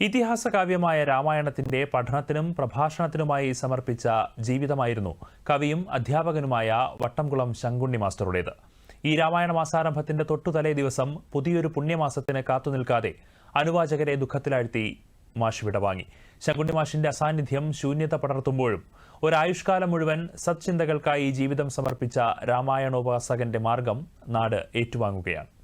ഇതിഹാസ കാവ്യമായ രാമായണത്തിന്റെ പഠനത്തിനും പ്രഭാഷണത്തിനുമായി സമർപ്പിച്ച ജീവിതമായിരുന്നു കവിയും അധ്യാപകനുമായ വട്ടംകുളം ശങ്കുണ്ണി മാസ്റ്ററുടേത്. ഈ രാമായണ മാസാരംഭത്തിന്റെ തൊട്ടുതലേ ദിവസം പുതിയൊരു പുണ്യമാസത്തിന് കാത്തുനിൽക്കാതെ അനുവാചകരെ ദുഃഖത്തിലാഴ്ത്തി മാഷ് വിടവാങ്ങി. ശങ്കുണ്ണി മാഷിന്റെ അസാന്നിധ്യം ശൂന്യത പടർത്തുമ്പോഴും ഒരായുഷ്കാലം മുഴുവൻ സത്ചിന്തകൾക്കായി ജീവിതം സമർപ്പിച്ച രാമായണോപാസകന്റെ മാർഗം നാട് ഏറ്റുവാങ്ങുകയാണ്.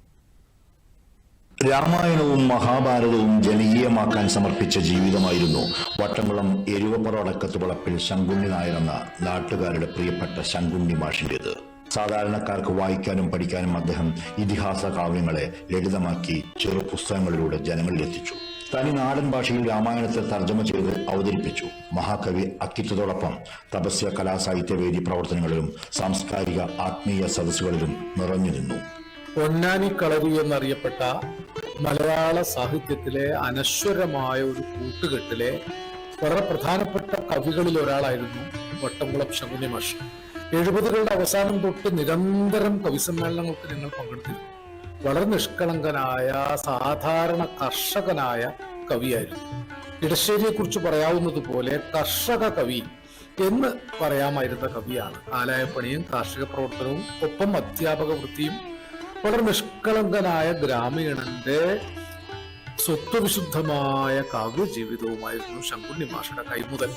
രാമായണവും മഹാഭാരതവും ജനകീയമാക്കാൻ സമർപ്പിച്ച ജീവിതമായിരുന്നു വട്ടംകുളം എരുവപ്പുറ അടക്കത്ത് വളപ്പിൽ ശങ്കുണ്ണി നായർ എന്ന നാട്ടുകാരുടെ പ്രിയപ്പെട്ട ശങ്കുണ്ണി മാഷിന്റേത്. സാധാരണക്കാർക്ക് വായിക്കാനും പഠിക്കാനും അദ്ദേഹം ഇതിഹാസ കാവ്യങ്ങളെ ലളിതമാക്കി ചെറു പുസ്തകങ്ങളിലൂടെ ജനങ്ങളിലെത്തിച്ചു. തനി നാടൻ ഭാഷയിൽ രാമായണത്തെ തർജമ ചെയ്ത് അവതരിപ്പിച്ചു. മഹാകവി അക്കിത്തത്തോടൊപ്പം തപസ്യ കലാസാഹിത്യവേദി പ്രവർത്തനങ്ങളിലും സാംസ്കാരിക ആത്മീയ സദസ്സുകളിലും നിറഞ്ഞു നിന്നു. പൊന്നാനി കളരി എന്നറിയപ്പെട്ട മലയാള സാഹിത്യത്തിലെ അനശ്വരമായ ഒരു കൂട്ടുകെട്ടിലെ വളരെ പ്രധാനപ്പെട്ട കവികളിൽ ഒരാളായിരുന്നു വട്ടംകുളം ശങ്കുനി മാഷ്. എഴുപതുകളുടെ അവസാനം തൊട്ട് നിരന്തരം കവിസമ്മേളനങ്ങൾക്ക് ഞങ്ങൾ പങ്കെടുത്തിരുന്നു. വളരെ നിഷ്കളങ്കനായ സാധാരണ കർഷകനായ കവിയായിരുന്നു. ഇടശ്ശേരിയെ കുറിച്ച് പറയാവുന്നതുപോലെ കർഷക കവി എന്ന് പറയാമായിരുന്ന കവിയാണ്. ആലായപ്പണിയും കാർഷിക പ്രവർത്തനവും ഒപ്പം അധ്യാപക വൃത്തിയും വളരെ നിഷ്കളങ്കനായ ഗ്രാമീണന്റെ സ്വത്വവിശുദ്ധമായ കാവ്യ ജീവിതവുമായിരുന്നു ശങ്കുണ്ണി മാഷയുടെ കൈമുതൽ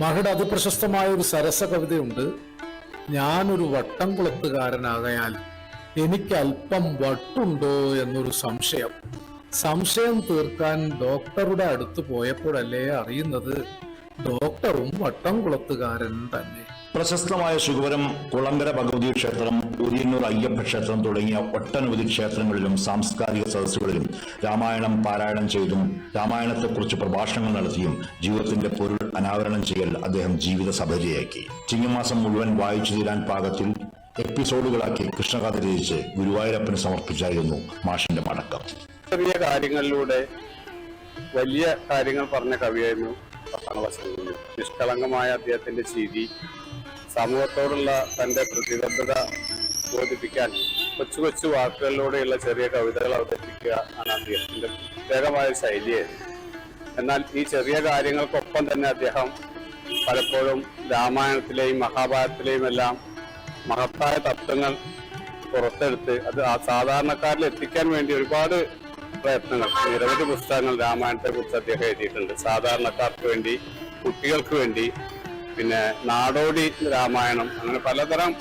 മാഷയുടെ അതിപ്രശസ്തമായ ഒരു സരസ കവിതയുണ്ട് ഞാനൊരു വട്ടം കുളത്തുകാരനാകയാൽ എനിക്ക് അല്പം വട്ടുണ്ടോ എന്നൊരു സംശയം. സംശയം തീർക്കാൻ ഡോക്ടറുടെ അടുത്ത് പോയപ്പോഴല്ലേ അറിയുന്നത്? ഡോക്ടറും വട്ടം കുളത്തുകാരൻ തന്നെ. പ്രശസ്തമായ ശുഗവരം കുളങ്കര ഭഗവതി ക്ഷേത്രം ഉരിയന്നൂർ അയ്യപ്പ ക്ഷേത്രം തുടങ്ങിയ ഒട്ടനവധി ക്ഷേത്രങ്ങളിലും സാംസ്കാരിക സദസ്സുകളിലും രാമായണം പാരായണം ചെയ്തും രാമായണത്തെക്കുറിച്ച് പ്രഭാഷണങ്ങൾ നടത്തിയും ജീവിതത്തിന്റെ പൊരുൾ അനാവരണം ചെയ്യൽ അദ്ദേഹം ജീവിത സഭരിയാക്കി ചിങ്ങമാസം മുഴുവൻ വായിച്ചു തീരാൻ പാകത്തിൽ എപ്പിസോഡുകളാക്കി കൃഷ്ണകഥ രചിച്ച് ഗുരുവായൂരപ്പന് സമർപ്പിച്ചായിരുന്നു മാഷിന്റെ മടക്കം ചെറിയ കാര്യങ്ങളിലൂടെ വലിയ കാര്യങ്ങൾ പറഞ്ഞ കവിയായിരുന്നു നിഷ്കളങ്കമായ അദ്ദേഹത്തിന്റെ ചിരി സമൂഹത്തോടുള്ള തന്റെ പ്രതിബദ്ധത ബോധിപ്പിക്കാൻ കൊച്ചു കൊച്ചു വാക്കുകളിലൂടെയുള്ള ചെറിയ കവിതകൾ അവതരിപ്പിക്കുക ആണ് അദ്ദേഹത്തിന്റെ പ്രത്യേകമായ ശൈലിയായിരുന്നു എന്നാൽ ഈ ചെറിയ കാര്യങ്ങൾക്കൊപ്പം തന്നെ അദ്ദേഹം പലപ്പോഴും രാമായണത്തിലെയും മഹാഭാരതത്തിലെയും എല്ലാം മഹത്തായ തത്വങ്ങൾ പുറത്തെടുത്ത് അത് ആ സാധാരണക്കാരിൽ എത്തിക്കാൻ വേണ്ടി ഒരുപാട് പ്രയത്നങ്ങൾ നിരവധി പുസ്തകങ്ങൾ രാമായണത്തെ കുറിച്ച് അദ്ദേഹം എഴുതിയിട്ടുണ്ട്. സാധാരണക്കാർക്ക് വേണ്ടി കുട്ടികൾക്ക് വേണ്ടി പിന്നെ നാടോടി രാമായണം അങ്ങനെ പലതരം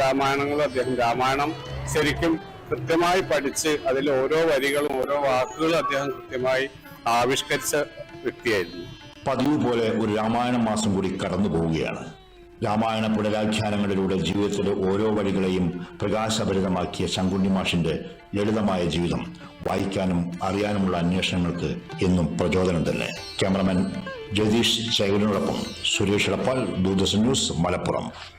രാമായണങ്ങൾ അദ്ദേഹം രാമായണം ശരിക്കും കൃത്യമായി പഠിച്ച് അതിൽ ഓരോ വരികളും ഓരോ വാക്കുകളും അദ്ദേഹം കൃത്യമായി ആവിഷ്കരിച്ച വ്യക്തിയായിരുന്നു. പതിവ് പോലെ ഒരു രാമായണ മാസം കൂടി കടന്നു പോവുകയാണ്. രാമായണ പുനരാഖ്യാനങ്ങളിലൂടെ ജീവിതത്തിലെ ഓരോ വഴികളെയും പ്രകാശഭരിതമാക്കിയ ശങ്കുണ്ണി മാഷിന്റെ ലളിതമായ ജീവിതം വായിക്കാനും അറിയാനുമുള്ള അന്വേഷണങ്ങൾക്ക് എന്നും പ്രചോദനം തന്നെ. ക്യാമറമാൻ ജഗദീഷ് ശൈവനോടൊപ്പം സുരേഷ് ഇടപ്പാൽ ദൂരദർശൻ ന്യൂസ് മലപ്പുറം.